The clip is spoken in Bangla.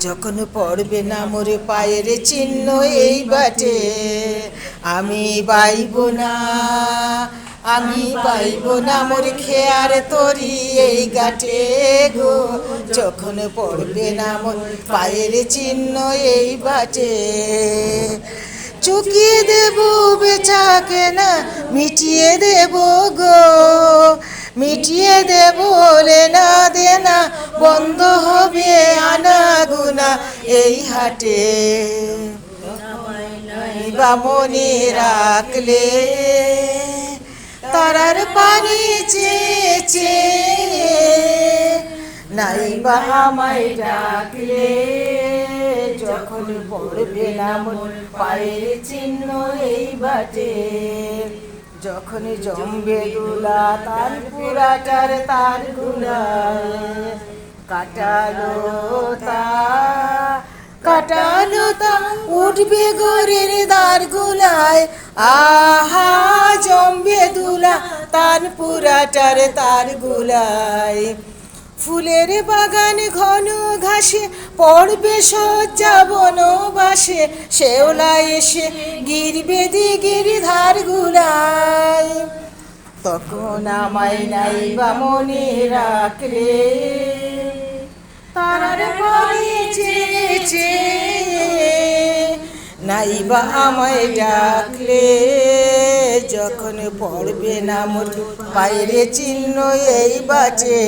যখন পড়বে না মোরে পায়ের চিহ্ন এই বাটে, আমি বাইব না, আমি পাইব না মোর খেয়ার তরি এই গাটে গো। যখন পড়বে না মোর পায়ের চিহ্ন এই বাটে চুকিয়ে দেব বেচা কেনা মিটিয়ে দেব গো। মিটিয়ে দেব লেনা দেনা বন্ধ হবে এই হাটে। বা মনে রাখলে তারার পানি চেয়েছে। নাই বা আমায় ডাকলে যখন পড়বে না মন, পায়ের চিহ্ন এই বাটে। যখন জমবে দুলা তার পুরাটার তার গুলায়, কাটালো তা কাটালো তা উঠবে ঘরের দ্বার গুলায় আহা, জমবে দুলা তার পুরাটার তার গুলায় ফুলের বাগান ঘন ঘাসে পড়বে সজ্জা বনবাসে শেওলা এসে গিরবে দিগির ধার গুলায় তখন আমায় নাই বা মনে রাখলে চেয়েছে নাই বা আমায় ডাকলে যখন পড়বে না মোর বাইরে চিহ্ন এই বাজে।